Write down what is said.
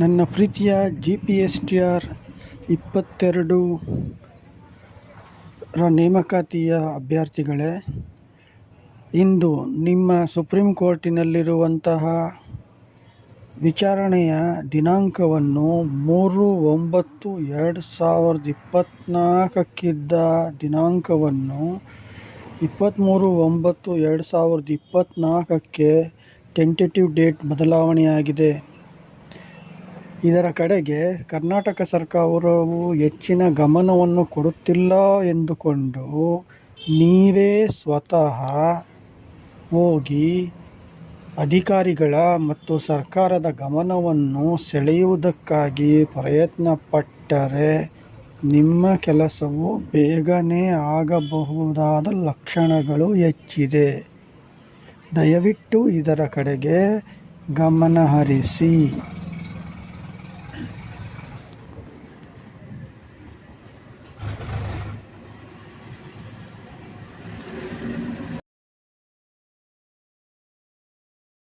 ನನ್ನ ಪ್ರೀತಿಯ G P S T R ಇಪ್ಪತ್ತೆರಡು ರ ನೇಮಕಾತಿಯ ಅಭ್ಯರ್ಥಿಗಳೇ, ಇಂದು ನಿಮ್ಮ ಸುಪ್ರೀಂ ಕೋರ್ಟಿನಲ್ಲಿರುವಂತಹ ವಿಚಾರಣೆಯ ದಿನಾಂಕವನ್ನು ಮೂರು ಒಂಬತ್ತು ಎರಡು ಸಾವಿರದ ಇಪ್ಪತ್ತ್ನಾಲ್ಕಕ್ಕಿದ್ದ ದಿನಾಂಕವನ್ನು ಇಪ್ಪತ್ತ್ಮೂರು ಒಂಬತ್ತು ಎರಡು ಸಾವಿರದ ಇಪ್ಪತ್ತ್ನಾಲ್ಕಕ್ಕೆ ಟೆಂಟೇಟಿವ್ ಡೇಟ್ ಬದಲಾವಣೆಯಾಗಿದೆ. ಇದರ ಕಡೆಗೆ ಕರ್ನಾಟಕ ಸರ್ಕಾರವು ಹೆಚ್ಚಿನ ಗಮನವನ್ನು ಕೊಡುತ್ತಿಲ್ಲ ಎಂದುಕೊಂಡು ನೀವೇ ಸ್ವತಃ ಹೋಗಿ ಅಧಿಕಾರಿಗಳ ಮತ್ತು ಸರ್ಕಾರದ ಗಮನವನ್ನು ಸೆಳೆಯುವುದಕ್ಕಾಗಿ ಪ್ರಯತ್ನಪಟ್ಟರೆ ನಿಮ್ಮ ಕೆಲಸವು ಬೇಗನೆ ಆಗಬಹುದಾದ ಲಕ್ಷಣಗಳು ಹೆಚ್ಚಿದೆ. ದಯವಿಟ್ಟು ಇದರ ಕಡೆಗೆ ಗಮನಹರಿಸಿ.